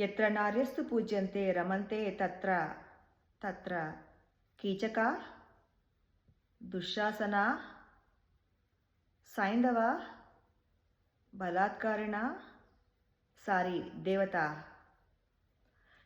ఎత్ర నార్యస్తు పూజ్యంతే రమంతే తత్ర తత్ర కీచక దుశ్శాసన సైంధవ బలాత్కారిణ సారీ దేవత.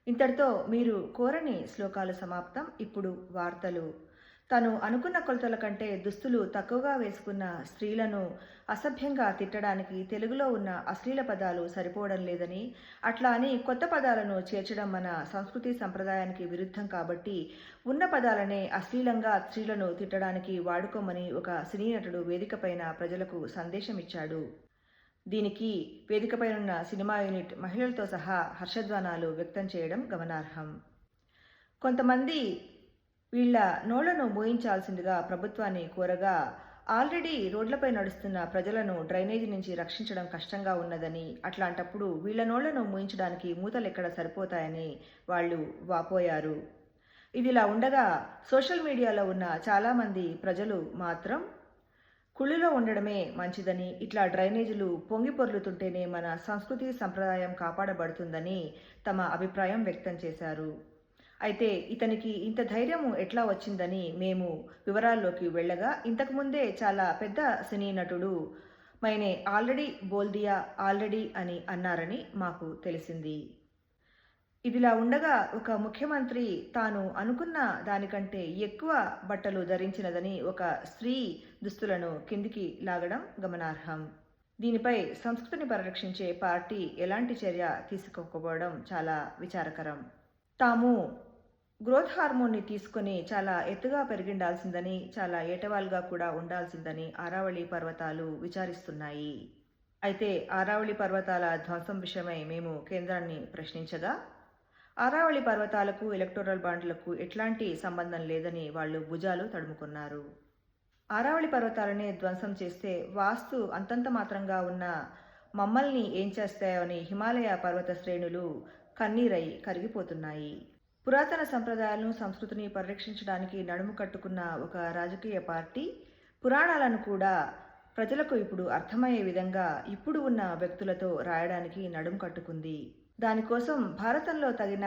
ఇంతటితో మీరు కోరని శ్లోకాలు సమాప్తం. ఇప్పుడు వార్తలు. తను అనుకున్న కొలతల కంటే దుస్తులు తక్కువగా వేసుకున్న స్త్రీలను అసభ్యంగా తిట్టడానికి తెలుగులో ఉన్న అశ్లీల పదాలు సరిపోవడం లేదని అట్లా అని కొత్త పదాలను చేర్చడం మన సంస్కృతి సంప్రదాయానికి విరుద్ధం కాబట్టి ఉన్న పదాలనే అశ్లీలంగా స్త్రీలను తిట్టడానికి వాడుకోమని ఒక సినీ నటుడు వేదికపైన ప్రజలకు సందేశం ఇచ్చాడు. దీనికి వేదికపైనున్న సినిమా యూనిట్ మహిళలతో సహా హర్షధ్వానాలు వ్యక్తం చేయడం గమనార్హం. కొంతమంది వీళ్ళ నోళ్ళను మూయించాల్సిందిగా ప్రభుత్వాన్ని కోరగా ఆల్రెడీ రోడ్లపై నడుస్తున్న ప్రజలను డ్రైనేజీ నుంచి రక్షించడం కష్టంగా ఉన్నదని అట్లాంటప్పుడు వీళ్ళ నోళ్ళను మూయించడానికి మూతలెక్కడ సరిపోతాయని వాళ్ళు వాపోయారు. ఇదిలా ఉండగా సోషల్ మీడియాలో ఉన్న చాలామంది ప్రజలు మాత్రం కుళ్ళులో ఉండడమే మంచిదని ఇట్లా డ్రైనేజీలు పొంగి పొర్లుతుంటేనే మన సంస్కృతి సంప్రదాయం కాపాడబడుతుందని తమ అభిప్రాయం వ్యక్తం చేశారు. అయితే ఇతనికి ఇంత ధైర్యం ఎట్లా వచ్చిందని మేము వివరాల్లోకి వెళ్ళగా ఇంతకుముందే చాలా పెద్ద సినీ నటుడు మైనే ఆల్రెడీ బోల్దియా ఆల్రెడీ అని అన్నారని మాకు తెలిసింది. ఇదిలా ఉండగా ఒక ముఖ్యమంత్రి తాను అనుకున్న దానికంటే ఎక్కువ బట్టలు ధరించినదని ఒక స్త్రీ దుస్తులను కిందికి లాగడం గమనార్హం. దీనిపై సంస్కృతిని పరిరక్షించే పార్టీ ఎలాంటి చర్య తీసుకోకపోవడం చాలా విచారకరం. తాము గ్రోత్ హార్మోన్ని తీసుకుని చాలా ఎత్తుగా పెరిగిండాల్సిందని చాలా ఏటవాలుగా కూడా ఉండాల్సిందని ఆరావళి పర్వతాలు విచారిస్తున్నాయి. అయితే ఆరావళి పర్వతాల ధ్వంసం విషయమై మేము కేంద్రాన్ని ప్రశ్నించగా ఆరావళి పర్వతాలకు ఎలక్టోరల్ బాండ్లకు ఎట్లాంటి సంబంధం లేదని వాళ్ళు భుజాలు తడుముకున్నారు. ఆరావళి పర్వతాలనే ధ్వంసం చేస్తే వాస్తు అంతంత మాత్రంగా ఉన్న మమ్మల్ని ఏం చేస్తాయో అని హిమాలయ పర్వత శ్రేణులు కన్నీరై కరిగిపోతున్నాయి. పురాతన సంప్రదాయాలను సంస్కృతిని పరిరక్షించడానికి నడుము కట్టుకున్న ఒక రాజకీయ పార్టీ పురాణాలను కూడా ప్రజలకు ఇప్పుడు అర్థమయ్యే విధంగా ఇప్పుడు ఉన్న వ్యక్తులతో రాయడానికి నడుము కట్టుకుంది. దానికోసం భారతంలో తగిన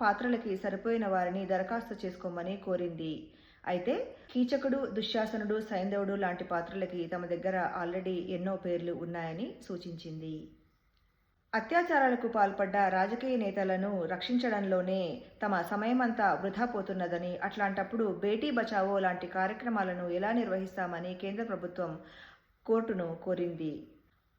పాత్రలకి సరిపోయిన వారిని దరఖాస్తు చేసుకోమని కోరింది. అయితే కీచకుడు దుశ్శాసనుడు సైంధవుడు లాంటి పాత్రలకి తమ దగ్గర ఆల్రెడీ ఎన్నో పేర్లు ఉన్నాయని సూచించింది. అత్యాచారాలకు పాల్పడ్డ రాజకీయ నేతలను రక్షించడంలోనే తమ సమయమంతా వృధా పోతున్నదని అట్లాంటప్పుడు బేటీ బచావో లాంటి కార్యక్రమాలను ఎలా నిర్వహిస్తామని కేంద్ర ప్రభుత్వం కోర్టును కోరింది.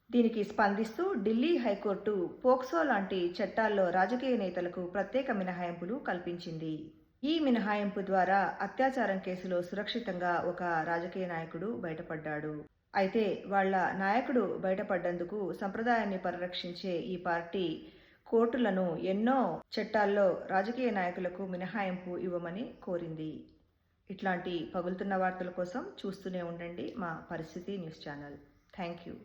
దీనికి స్పందిస్తూ ఢిల్లీ హైకోర్టు పోక్సో లాంటి చట్టాల్లో రాజకీయ నేతలకు ప్రత్యేక మినహాయింపులు కల్పించింది. ఈ మినహాయింపు ద్వారా అత్యాచారం కేసులో సురక్షితంగా ఒక రాజకీయ నాయకుడు బయటపడ్డాడు. అయితే వాళ్ళ నాయకుడు బయటపడ్డందుకు సంప్రదాయాన్ని పరిరక్షించే ఈ పార్టీ కోర్టులను ఎన్నో చట్టాల్లో రాజకీయ నాయకులకు మినహాయింపు ఇవ్వమని కోరింది. ఇట్లాంటి పగులుతున్న వార్తల కోసం చూస్తూనే ఉండండి మా పరిస్థితి న్యూస్ ఛానల్. Thank you.